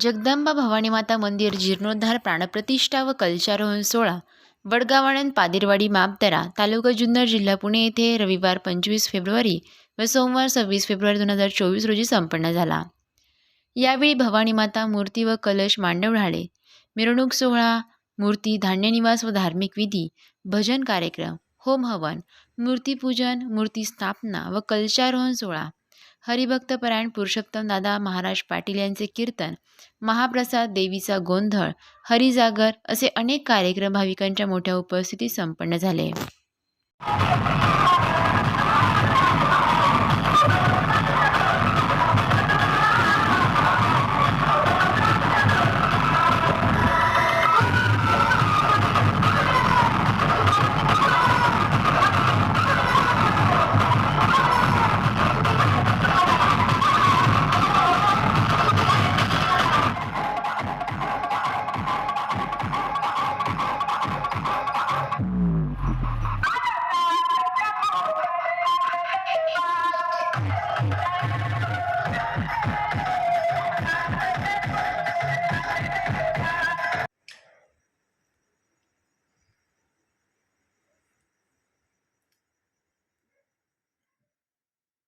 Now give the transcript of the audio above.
जगदंबा भवानी माता मंदिर जीर्णोद्धार प्राणप्रतिष्ठा व कलशारोहण सोहळा. वडगावाणंद पादिरवाडी मापदरा तालुका जुन्नर जिल्हा पुणे येथे रविवार पंचवीस फेब्रुवारी व सोमवार सव्वीस फेब्रुवारी दोन हजार चोवीस रोजी संपन्न झाला. यावेळी भवानी माता मूर्ती व कलश मांडव ढाळे. मिरवणूक सोहळा मूर्ती धान्यनिवास व धार्मिक विधी भजन कार्यक्रम होम हवन मूर्तीपूजन मूर्ती स्थापना व कलशारोहण सोहळा. हरिभक्तपरायण पुरुषोत्तम दादा महाराज पाटील यांचे कीर्तन महाप्रसाद देवीचा गोंधळ हरिजागर असे अनेक कार्यक्रम भाविकांच्या मोठ्या उपस्थितीत संपन्न झाले. Thank you.